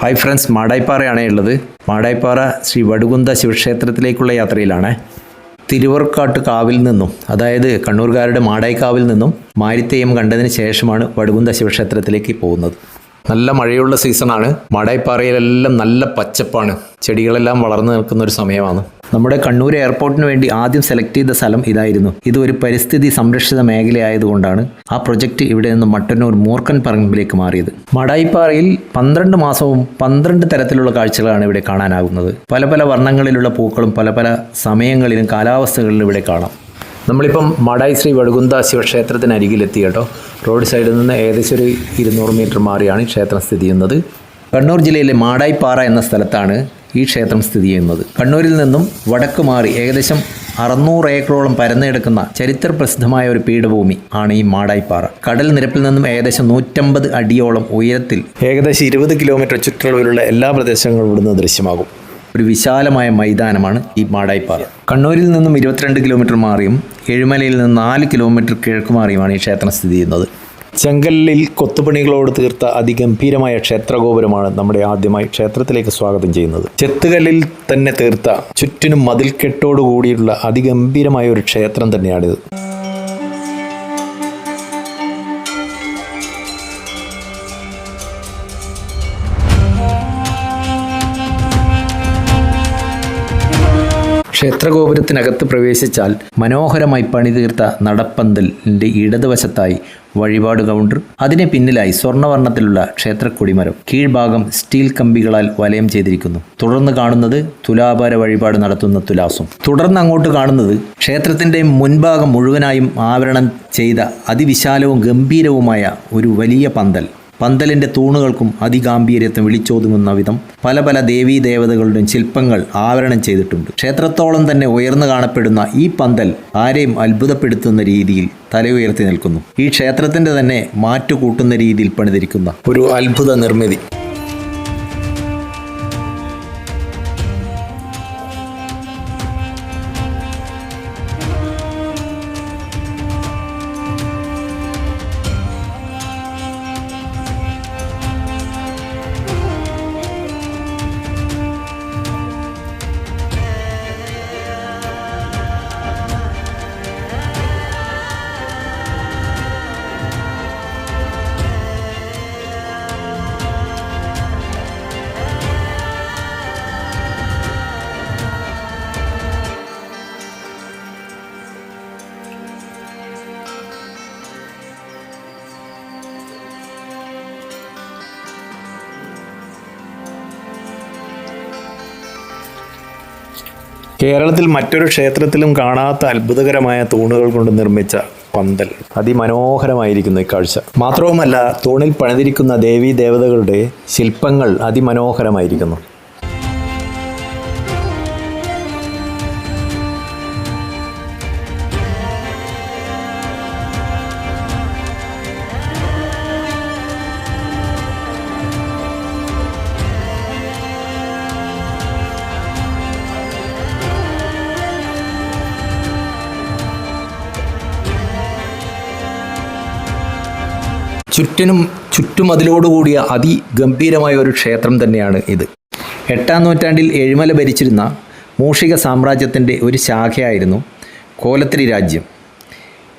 Hi friends മാടായിപ്പാറയാണ് ഉള്ളത്. മാടായിപ്പാറ ശ്രീ വടുകുന്ത ശിവക്ഷേത്രത്തിലേക്കുള്ള യാത്രയിലാണ്. തിരുവർക്കാട്ട് കാവിൽ നിന്നും അതായത് കണ്ണൂർകാരുടെ മാടായിക്കാവിൽ നിന്നും മാരിത്തെയ്യം കണ്ടതിന് ശേഷമാണ് വടുകുന്ത ശിവക്ഷേത്രത്തിലേക്ക് പോകുന്നത്. നല്ല മഴയുള്ള സീസണാണ് മാടായിപ്പാറയിലെല്ലാം നല്ല പച്ചപ്പാണ്. ചെടികളെല്ലാം വളർന്നു നിൽക്കുന്ന ഒരു സമയമാണ്. നമ്മുടെ കണ്ണൂർ എയർപോർട്ടിന് വേണ്ടി ആദ്യം സെലക്ട് ചെയ്ത സ്ഥലം ഇതായിരുന്നു. ഇത് ഒരു പരിസ്ഥിതി സംരക്ഷിത മേഖലയായതുകൊണ്ടാണ് ആ പ്രൊജക്റ്റ് ഇവിടെ നിന്ന് മട്ടന്നൂർ മൂർക്കൻ പറമ്പിലേക്ക് മാറിയത്. മടായിപ്പാറയിൽ പന്ത്രണ്ട് മാസവും പന്ത്രണ്ട് തരത്തിലുള്ള കാഴ്ചകളാണ് ഇവിടെ കാണാനാകുന്നത്. പല പല വർണങ്ങളിലുള്ള പൂക്കളും പല പല സമയങ്ങളിലും കാലാവസ്ഥകളിലും ഇവിടെ കാണാം. നമ്മളിപ്പം മടായി ശ്രീ ശിവക്ഷേത്രത്തിന് അരികിലെത്തി കേട്ടോ. റോഡ് സൈഡിൽ നിന്ന് ഏകദേശം ഒരു ഇരുന്നൂറ് മീറ്റർ മാറിയാണ് ക്ഷേത്രം സ്ഥിതി ചെയ്യുന്നത്. കണ്ണൂർ ജില്ലയിലെ മാടായിപ്പാറ എന്ന സ്ഥലത്താണ് ഈ ക്ഷേത്രം സ്ഥിതി ചെയ്യുന്നത്. കണ്ണൂരിൽ നിന്നും വടക്ക് മാറി ഏകദേശം അറുന്നൂറ് ഏക്കറോളം പരന്നെടുക്കുന്ന ചരിത്ര പ്രസിദ്ധമായ ഒരു പീഠഭൂമി ആണ് ഈ മാടായിപ്പാറ. കടൽ നിരപ്പിൽ നിന്നും ഏകദേശം നൂറ്റമ്പത് അടിയോളം ഉയരത്തിൽ ഏകദേശം ഇരുപത് കിലോമീറ്റർ ചുറ്റളവിലുള്ള എല്ലാ പ്രദേശങ്ങളും ഇവിടുന്ന് ദൃശ്യമാകും. ഒരു വിശാലമായ മൈതാനമാണ് ഈ മാടായിപ്പാറ. കണ്ണൂരിൽ നിന്നും ഇരുപത്തിരണ്ട് കിലോമീറ്റർ മാറിയും എഴുമലയിൽ നിന്ന് നാല് കിലോമീറ്റർ കിഴക്ക് മാറിയുമാണ് ഈ ക്ഷേത്രം സ്ഥിതി ചെയ്യുന്നത്. ചെങ്കല്ലിൽ കൊത്തുപണികളോട് തീർത്ത അതിഗംഭീരമായ ക്ഷേത്രഗോപുരമാണ് നമ്മുടെ ആദ്യമായി ക്ഷേത്രത്തിലേക്ക് സ്വാഗതം ചെയ്യുന്നത്. ചെത്തുകല്ലിൽ തന്നെ തീർത്ത ചുറ്റിനും മതിൽക്കെട്ടോടു കൂടിയുള്ള അതിഗംഭീരമായ ഒരു ക്ഷേത്രം തന്നെയാണിത്. ക്ഷേത്രഗോപുരത്തിനകത്ത് പ്രവേശിച്ചാൽ മനോഹരമായി പണിതീർത്ത നടപ്പന്തലിന്റെ ഇടതുവശത്തായി വഴിപാട് കൗണ്ടർ അതിന് പിന്നിലായി സ്വർണവർണത്തിലുള്ള ക്ഷേത്ര കൊടിമരം കീഴ്ഭാഗം സ്റ്റീൽ കമ്പികളാൽ വലയം ചെയ്തിരിക്കുന്നു. തുടർന്ന് കാണുന്നത് തുലാഭാര വഴിപാട് നടത്തുന്ന തുലാസും. തുടർന്ന് അങ്ങോട്ട് കാണുന്നത് ക്ഷേത്രത്തിന്റെ മുൻഭാഗം മുഴുവനായും ആവരണം ചെയ്ത അതിവിശാലവും ഗംഭീരവുമായ ഒരു വലിയ പന്തൽ. പന്തലിന്റെ തൂണുകൾക്കും അതിഗാംഭീര്യത്തെ വിളിച്ചോതുങ്ങുന്ന വിധം പല പല ദേവീ ദേവതകളുടെയും ശില്പങ്ങൾ ആവരണം ചെയ്തിട്ടുണ്ട്. ക്ഷേത്രത്തോളം തന്നെ ഉയർന്നു കാണപ്പെടുന്ന ഈ പന്തൽ ആരെയും അത്ഭുതപ്പെടുത്തുന്ന രീതിയിൽ തലയുയർത്തി നിൽക്കുന്നു. ഈ ക്ഷേത്രത്തിന്റെ തന്നെ മാറ്റുകൂട്ടുന്ന രീതിയിൽ പണിതിരിക്കുന്ന ഒരു അത്ഭുത നിർമ്മിതി. കേരളത്തിൽ മറ്റൊരു ക്ഷേത്രത്തിലും കാണാത്ത അത്ഭുതകരമായ തൂണുകൾ കൊണ്ട് നിർമ്മിച്ച പന്തൽ. അതിമനോഹരമായിരിക്കുന്നു ഈ കാഴ്ച മാത്രവുമല്ല തൂണിൽ പണിതിരിക്കുന്ന ദേവീ ദേവതകളുടെ ശില്പങ്ങൾ അതിമനോഹരമായിരിക്കുന്നു. ചുറ്റിനും ചുറ്റുമതിലോടുകൂടിയ അതിഗംഭീരമായ ഒരു ക്ഷേത്രം തന്നെയാണ് ഇത്. എട്ടാം നൂറ്റാണ്ടിൽ എഴുമല ഭരിച്ചിരുന്ന മൂഷിക സാമ്രാജ്യത്തിന്റെ ഒരു ശാഖയായിരുന്നു കോലത്തിരി രാജ്യം.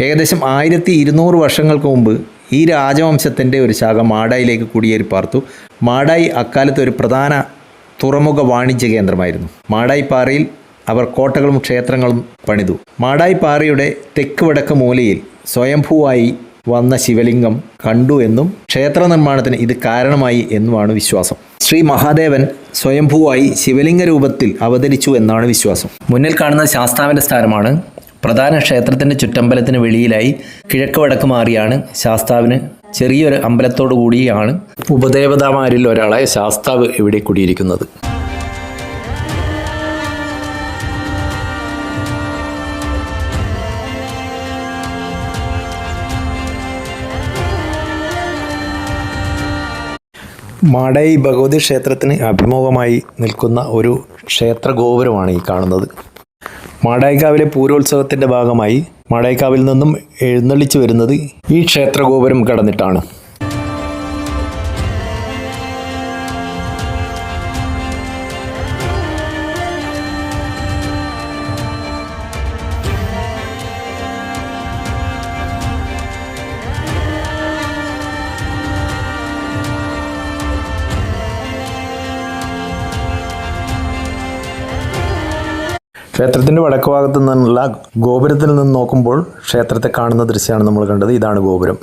ഏകദേശം ആയിരത്തി ഇരുന്നൂറ് വർഷങ്ങൾക്ക് മുമ്പ് ഈ രാജവംശത്തിന്റെ ഒരു ശാഖ മാടായിലേക്ക് കുടിയേറി പാർത്തു മാടായി അക്കാലത്ത് ഒരു പ്രധാന തുറമുഖ വാണിജ്യ കേന്ദ്രമായിരുന്നു. മാടായി പാറയിൽ അവർ കോട്ടകളും ക്ഷേത്രങ്ങളും പണിതു. മാടായി പാറയുടെ തെക്ക് വടക്ക് മൂലയിൽ സ്വയംഭൂവായി വന്ന ശിവലിംഗം കണ്ടു എന്നും ക്ഷേത്ര നിർമ്മാണത്തിന് ഇത് കാരണമായി എന്നുമാണ് വിശ്വാസം. ശ്രീ മഹാദേവൻ സ്വയംഭൂവായി ശിവലിംഗ രൂപത്തിൽ അവതരിച്ചു എന്നാണ് വിശ്വാസം. മുന്നിൽ കാണുന്ന ശാസ്താവിന്റെ സ്ഥാനമാണ്. പ്രധാന ക്ഷേത്രത്തിന്റെ ചുറ്റമ്പലത്തിന് വെളിയിലായി കിഴക്ക് വടക്ക് മാറിയാണ് ശാസ്താവിന് ചെറിയൊരു അമ്പലത്തോടു കൂടിയാണ് ഉപദേവതാമാരിൽ ഒരാളായ ശാസ്താവ് ഇവിടെ കുടിയിരിക്കുന്നത്. മാടായി ഭഗവതി ക്ഷേത്രത്തിന് അഭിമുഖമായി നിൽക്കുന്ന ഒരു ക്ഷേത്ര ഗോപുരമാണ് ഈ കാണുന്നത്. മാടായിക്കാവിലെ പൂരോത്സവത്തിന്റെ ഭാഗമായി മാടായിക്കാവിൽ നിന്നും എഴുന്നള്ളിച്ചു വരുന്നത് ഈ ക്ഷേത്ര ഗോപുരം കടന്നിട്ടാണ്. ക്ഷേത്രത്തിന്റെ വടക്ക് ഭാഗത്തു നിന്നുള്ള ഗോപുരത്തിൽ നിന്ന് നോക്കുമ്പോൾ ക്ഷേത്രത്തെ കാണുന്ന ദൃശ്യമാണ് നമ്മൾ കണ്ടത്. ഇതാണ് ഗോപുരം.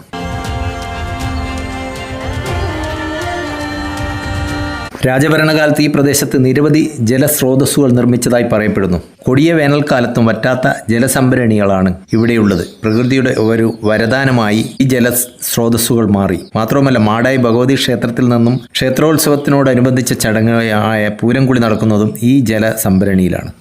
രാജഭരണകാലത്ത് ഈ പ്രദേശത്ത് നിരവധി ജലസ്രോതസ്സുകൾ നിർമ്മിച്ചതായി പറയപ്പെടുന്നു. കൊടിയ വേനൽക്കാലത്തും വറ്റാത്ത ജലസംഭരണികളാണ് ഇവിടെയുള്ളത്. പ്രകൃതിയുടെ ഒരു വരദാനമായി ഈ ജലസ്രോതസ്സുകൾ മാറി. മാത്രവുമല്ല മാടായി ഭഗവതി ക്ഷേത്രത്തിൽ നിന്നും ക്ഷേത്രോത്സവത്തിനോടനുബന്ധിച്ച ചടങ്ങായ പൂരംകുളി നടക്കുന്നതും ഈ ജലസംഭരണിയിലാണ്.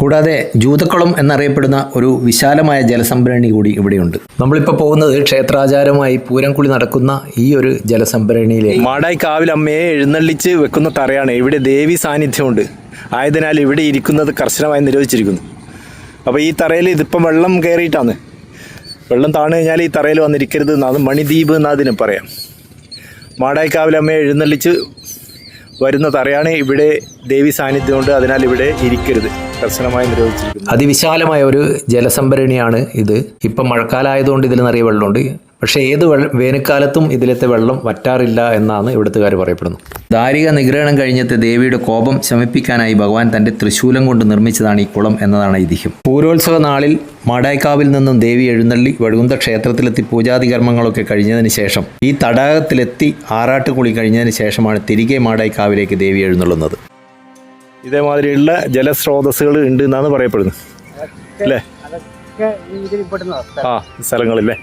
കൂടാതെ ജൂതക്കുളം എന്നറിയപ്പെടുന്ന ഒരു വിശാലമായ ജലസംഭരണി കൂടി ഇവിടെയുണ്ട്. നമ്മളിപ്പോൾ പോകുന്നത് ക്ഷേത്രാചാരമായി പൂരംകുളി നടക്കുന്ന ഈ ഒരു ജലസംഭരണിയിലേക്ക്. മാടായി കാവിൽ അമ്മയെ എഴുന്നള്ളിച്ച് വെക്കുന്ന തറയാണ്. ഇവിടെ ദേവി സാന്നിധ്യമുണ്ട്. ആയതിനാൽ ഇവിടെ ഇരിക്കുന്നത് കർശനമായി നിരോധിച്ചിരിക്കുന്നു. അപ്പോൾ ഈ തറയിൽ ഇതിപ്പം വെള്ളം കയറിയിട്ടാണ്. വെള്ളം താണു കഴിഞ്ഞാൽ ഈ തറയിൽ വന്നിരിക്കരുത് മണിദ്വീപ് എന്നതിനും പറയാം. മാടായിക്കാവിലമ്മയെ എഴുന്നള്ളിച്ച് വരുന്ന തറയാണ് ഇവിടെ ദേവി സാന്നിധ്യം സാന്നിധ്യമുണ്ട് അതിനാൽ ഇവിടെ ഇരിക്കരുത്. കർശനമായി നിരോധിച്ചിരിക്കുന്നു. അതിവിശാലമായ ഒരു ജലസംഭരണിയാണ് ഇത്. ഇപ്പം മഴക്കാലമായതുകൊണ്ട് ഇതിൽ നിറയെ വെള്ളമുണ്ട്. പക്ഷേ ഏത് വേനൽക്കാലത്തും ഇതിലത്തെ വെള്ളം വറ്റാറില്ല എന്നാണ് ഇവിടുത്തുകാർ പറയപ്പെടുന്നത് ദാരിക നിഗ്രഹണം കഴിഞ്ഞത്തെ ദേവിയുടെ കോപം ശമിപ്പിക്കാനായി ഭഗവാൻ തന്റെ തൃശൂലം കൊണ്ട് നിർമ്മിച്ചതാണ് ഈ കുളം എന്നതാണ് ഐതിഹ്യം. പൂരോത്സവ നാളിൽ മാടായിക്കാവിൽ നിന്നും ദേവി എഴുന്നള്ളി വഴുകുന്ത ക്ഷേത്രത്തിലെത്തി പൂജാതി കർമ്മങ്ങളൊക്കെ കഴിഞ്ഞതിന് ശേഷം ഈ തടാകത്തിലെത്തി ആറാട്ടുകുളി കഴിഞ്ഞതിന് ശേഷമാണ് തിരികെ മാടായിക്കാവിലേക്ക് ദേവി എഴുന്നള്ളുന്നത്. ഇതേമാതിരിയുള്ള ജലസ്രോതസ്സുകൾ ഉണ്ട് എന്നാണ് പറയപ്പെടുന്നത്. അല്ലേ? ആ സ്ഥലങ്ങളില്ലേ?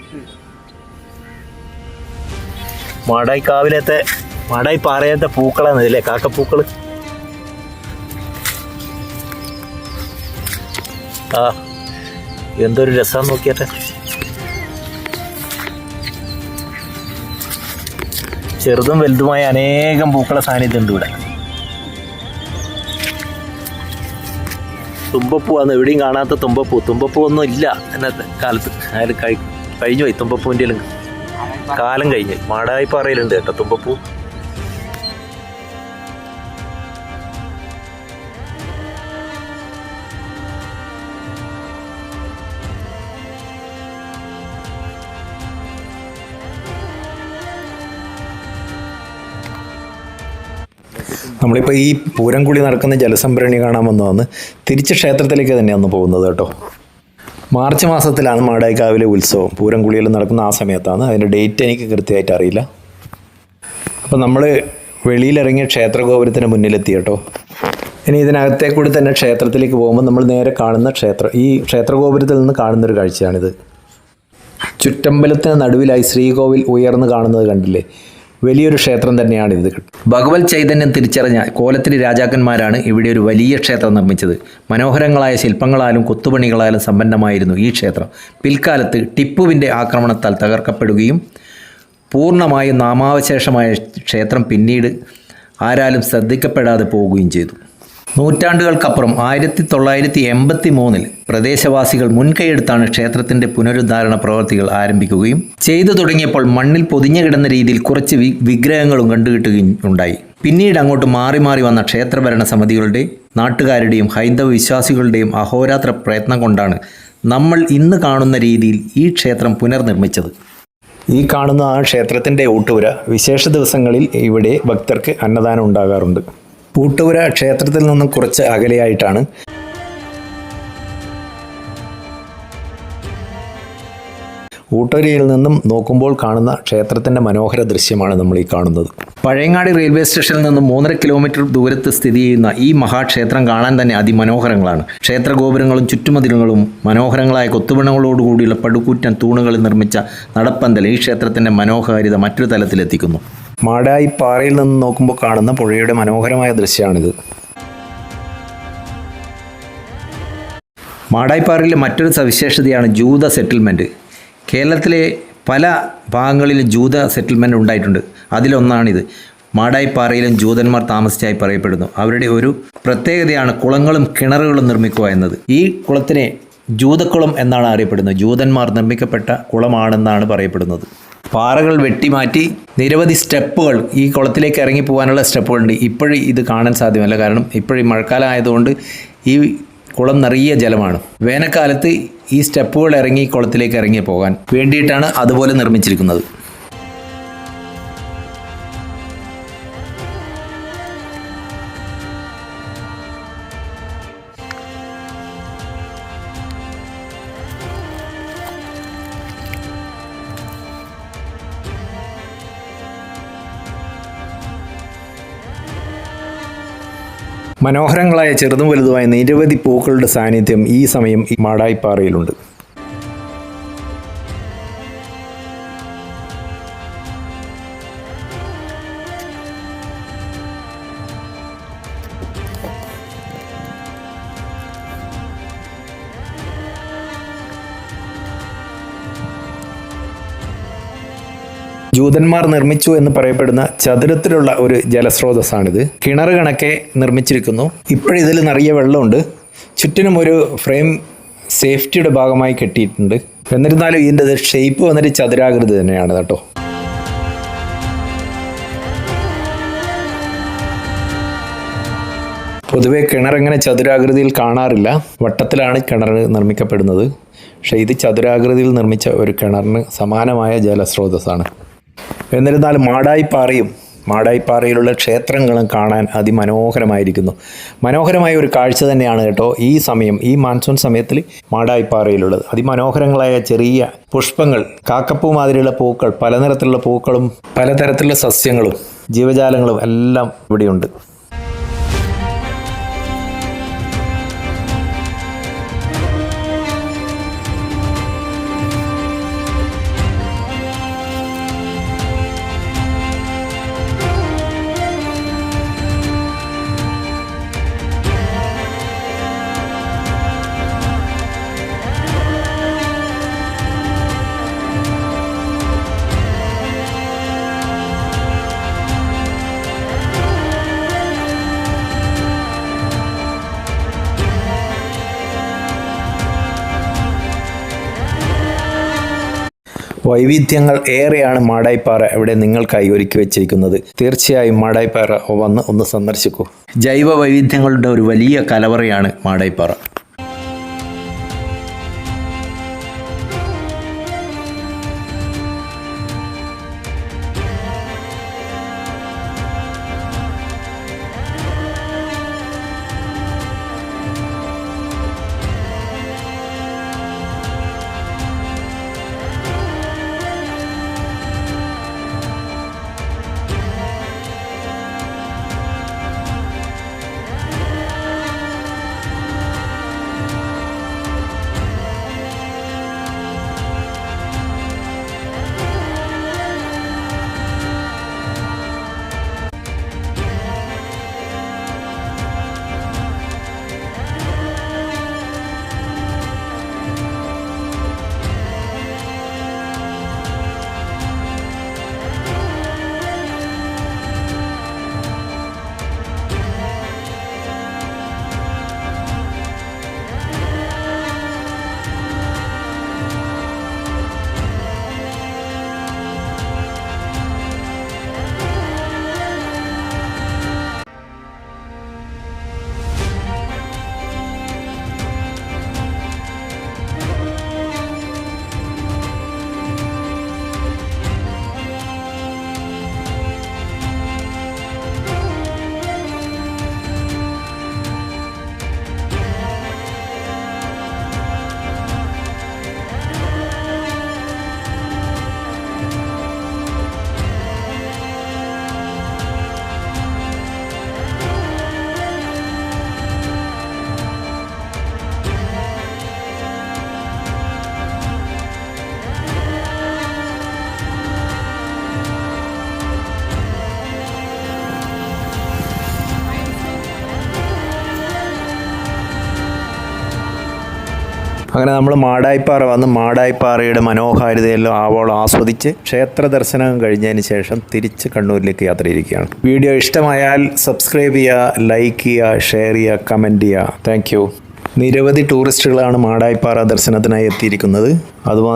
മാടായി കാവിലത്തെ മാടായി പാറയത്തെ പൂക്കളാണ് ഇതിലെ കാക്കപ്പൂക്കൾ ആ എന്തൊരു രസം നോക്കിയാട്ടെ ചെറുതും വലുതുമായ അനേകം പൂക്കളെ സാന്നിധ്യം ഉണ്ട് ഇവിടെ. തുമ്പപ്പൂവാന്ന് എവിടെയും കാണാത്ത തുമ്പപ്പൂ. തുമ്പപ്പൂ ഒന്നും ഇല്ല ഇന്നത്തെ കാലത്ത്. അയാൾ കഴി കഴിഞ്ഞു പോയി തുമ്പപ്പൂവിന്റെ കാലം കഴിഞ്ഞ്. മാടായിപ്പാറയിലുണ്ട് കേട്ടോ തുമ്പപ്പൂ. നമ്മളിപ്പോൾ ഈ പൂരംകുളി നടക്കുന്ന ജലസംഭരണി കാണാൻ വന്നതാണ്. തിരിച്ച് ക്ഷേത്രത്തിലേക്ക് തന്നെയാണ് പോകുന്നത് കേട്ടോ. മാർച്ച് മാസത്തിലാണ് മാടായിക്കാവിലെ ഉത്സവം. പൂരംകുളിയിൽ നടക്കുന്ന ആ സമയത്താണ്. അതിന്റെ ഡേറ്റ് എനിക്ക് കൃത്യമായിട്ട് അറിയില്ല. അപ്പോൾ നമ്മൾ വെളിയിലിറങ്ങിയ ക്ഷേത്രഗോപുരത്തിന് മുന്നിലെത്തി കേട്ടോ. ഇനി ഇതിനകത്തെ കൂടി തന്നെ ക്ഷേത്രത്തിലേക്ക് പോകുമ്പോൾ നമ്മൾ നേരെ കാണുന്ന ക്ഷേത്രം ഈ ക്ഷേത്രഗോപുരത്തിൽ നിന്ന് കാണുന്നൊരു കാഴ്ചയാണിത്. ചുറ്റമ്പലത്തിന് നടുവിലായി ശ്രീകോവിൽ ഉയർന്നു കാണുന്നത് കണ്ടില്ലേ? വലിയൊരു ക്ഷേത്രം തന്നെയാണ് ഇത്. ഭഗവത് ചൈതന്യം തിരിച്ചറിഞ്ഞ കോലത്തിരി രാജാക്കന്മാരാണ് ഇവിടെ ഒരു വലിയ ക്ഷേത്രം നിർമ്മിച്ചത്. മനോഹരങ്ങളായ ശില്പങ്ങളാലും കൊത്തുപണികളാലും സമ്പന്നമായിരുന്നു ഈ ക്ഷേത്രം. പിൽക്കാലത്ത് ടിപ്പുവിന്റെ ആക്രമണത്താൽ തകർക്കപ്പെടുകയും പൂർണമായും നാമാവശേഷമായ ക്ഷേത്രം പിന്നീട് ആരാലും ശ്രദ്ധിക്കപ്പെടാതെ പോവുകയും ചെയ്തു. നൂറ്റാണ്ടുകൾക്കപ്പുറം ആയിരത്തി തൊള്ളായിരത്തി എൺപത്തി മൂന്നിൽ പ്രദേശവാസികൾ മുൻകൈയെടുത്താണ് ക്ഷേത്രത്തിന്റെ പുനരുദ്ധാരണ പ്രവർത്തികൾ ആരംഭിക്കുകയും ചെയ്തു തുടങ്ങിയപ്പോൾ മണ്ണിൽ പൊതിഞ്ഞു കിടന്ന രീതിയിൽ കുറച്ച് വിഗ്രഹങ്ങളും കണ്ടുകിട്ടുകയും ഉണ്ടായി. പിന്നീട് അങ്ങോട്ട് മാറി മാറി വന്ന ക്ഷേത്രഭരണ സമിതികളുടെ നാട്ടുകാരുടെയും ഹൈന്ദവ വിശ്വാസികളുടെയും അഹോരാത്ര പ്രയത്നം കൊണ്ടാണ് നമ്മൾ ഇന്ന് കാണുന്ന രീതിയിൽ ഈ ക്ഷേത്രം പുനർനിർമ്മിച്ചത്. ഈ കാണുന്ന ആ ക്ഷേത്രത്തിന്റെ ഊട്ടുപുര വിശേഷ ദിവസങ്ങളിൽ ഇവിടെ ഭക്തർക്ക് അന്നദാനം ഉണ്ടാകാറുണ്ട്. ഊട്ടുപുര ക്ഷേത്രത്തിൽ നിന്നും കുറച്ച് അകലെയായിട്ടാണ്. ഊട്ടുപുരയിൽ നിന്നും നോക്കുമ്പോൾ കാണുന്ന ക്ഷേത്രത്തിന്റെ മനോഹര ദൃശ്യമാണ് നമ്മൾ ഈ കാണുന്നത്. പഴയങ്ങാടി റെയിൽവേ സ്റ്റേഷനിൽ നിന്നും മൂന്നര കിലോമീറ്റർ ദൂരത്ത് സ്ഥിതി ചെയ്യുന്ന ഈ മഹാക്ഷേത്രം കാണാൻ തന്നെ അതിമനോഹരങ്ങളാണ്. ക്ഷേത്ര ഗോപുരങ്ങളും ചുറ്റുമതിലുകളും മനോഹരങ്ങളായ കൊത്തുപണങ്ങളോടുകൂടിയുള്ള പടുകൂറ്റൻ തൂണുകളിൽ നിർമ്മിച്ച നടപ്പന്തൽ ഈ ക്ഷേത്രത്തിന്റെ മനോഹാരിത മറ്റൊരു തലത്തിലെത്തിക്കുന്നു. മാടായി പാറയിൽ നിന്ന് നോക്കുമ്പോൾ കാണുന്ന പുഴയുടെ മനോഹരമായ ദൃശ്യമാണിത്. മാടായിപ്പാറയിലെ മറ്റൊരു സവിശേഷതയാണ് ജൂത സെറ്റിൽമെന്റ് കേരളത്തിലെ പല ഭാഗങ്ങളിലും ജൂത സെറ്റിൽമെന്റ് ഉണ്ടായിട്ടുണ്ട്. അതിലൊന്നാണിത്. മാടായിപ്പാറയിലും ജൂതന്മാർ താമസിച്ചായി പറയപ്പെടുന്നു. അവരുടെ ഒരു പ്രത്യേകതയാണ് കുളങ്ങളും കിണറുകളും നിർമ്മിക്കുക എന്നത്. ഈ കുളത്തിനെ ജൂതക്കുളം എന്നാണ് അറിയപ്പെടുന്നത്. ജൂതന്മാർ നിർമ്മിക്കപ്പെട്ട കുളമാണെന്നാണ് പറയപ്പെടുന്നത്. പാറകൾ വെട്ടിമാറ്റി നിരവധി സ്റ്റെപ്പുകൾ ഈ കുളത്തിലേക്ക് ഇറങ്ങി പോകാനുള്ള സ്റ്റെപ്പുകളുണ്ട്. ഇപ്പോഴും ഇത് കാണാൻ സാധ്യമല്ല. കാരണം ഇപ്പോഴും മഴക്കാലം ആയതുകൊണ്ട് ഈ കുളം നിറയെ ജലമാണ്. വേനൽക്കാലത്ത് ഈ സ്റ്റെപ്പുകൾ ഇറങ്ങി കുളത്തിലേക്ക് ഇറങ്ങി പോകാൻ വേണ്ടിയിട്ടാണ് അതുപോലെ നിർമ്മിച്ചിരിക്കുന്നത്. മനോഹരങ്ങളായ ചെറുതും വലുതുമായ നിരവധി പൂക്കളുടെ സാന്നിധ്യം ഈ സമയം ഈ മാടായിപ്പാറയിലുണ്ട്. ജൂതന്മാർ നിർമ്മിച്ചു എന്ന് പറയപ്പെടുന്ന ചതുരത്തിലുള്ള ഒരു ജലസ്രോതസ്സാണിത്. കിണർ കണക്കെ നിർമ്മിച്ചിരിക്കുന്നു. ഇപ്പോഴിതിൽ നിറയെ വെള്ളമുണ്ട്. ചുറ്റിനും ഒരു ഫ്രെയിം സേഫ്റ്റിയുടെ ഭാഗമായി കെട്ടിയിട്ടുണ്ട്. എന്നിരുന്നാലും ഇതിന്റെ ഷേപ്പ് വന്നിട്ട് ചതുരാകൃതി തന്നെയാണ് കേട്ടോ. പൊതുവേ കിണർ ഇങ്ങനെ ചതുരാകൃതിയിൽ കാണാറില്ല. വട്ടത്തിലാണ് കിണർ നിർമ്മിക്കപ്പെടുന്നത്. പക്ഷേ ഇത് ചതുരാകൃതിയിൽ നിർമ്മിച്ച ഒരു കിണറിന് സമാനമായ ജലസ്രോതസ്സാണ്. എന്നിരുന്നാലും മാടായിപ്പാറയും മാടായിപ്പാറയിലുള്ള ക്ഷേത്രങ്ങളും കാണാൻ അതിമനോഹരമായിരിക്കുന്നു. മനോഹരമായ ഒരു കാഴ്ച തന്നെയാണ് കേട്ടോ ഈ സമയം ഈ മാൺസൂൺ സമയത്തിൽ മാടായിപ്പാറയിലുള്ളത്. അതിമനോഹരങ്ങളായ ചെറിയ പുഷ്പങ്ങൾ കാക്കപ്പൂ മാതിരിയുള്ള പൂക്കൾ പലനിറത്തിലുള്ള പൂക്കളും പലതരത്തിലുള്ള സസ്യങ്ങളും ജീവജാലങ്ങളും എല്ലാം ഇവിടെയുണ്ട്. വൈവിധ്യങ്ങൾ ഏറെയാണ് മാടായിപ്പാറ ഇവിടെ നിങ്ങൾക്കായി ഒരുക്കി വെച്ചിരിക്കുന്നത്. തീർച്ചയായും മാടായിപ്പാറ വന്ന് ഒന്ന് സന്ദർശിക്കൂ. ജൈവ വൈവിധ്യങ്ങളുടെ ഒരു വലിയ കലവറയാണ് മാടായിപ്പാറ. അങ്ങനെ നമ്മൾ മാടായിപ്പാറ വന്ന് മാടായിപ്പാറയുടെ മനോഹാരിതയെല്ലാം ആവോളം ആസ്വദിച്ച് ക്ഷേത്ര ദർശനം കഴിഞ്ഞതിന് ശേഷം തിരിച്ച് കണ്ണൂരിലേക്ക് യാത്ര ഇരിക്കുകയാണ് വീഡിയോ ഇഷ്ടമായാൽ സബ്സ്ക്രൈബ് ചെയ്യുക ലൈക്ക് ചെയ്യുക ഷെയർ ചെയ്യുക കമന്റ് ചെയ്യുക. താങ്ക് നിരവധി ടൂറിസ്റ്റുകളാണ് മാടായിപ്പാറ ദർശനത്തിനായി എത്തിയിരിക്കുന്നത്. അതുമാ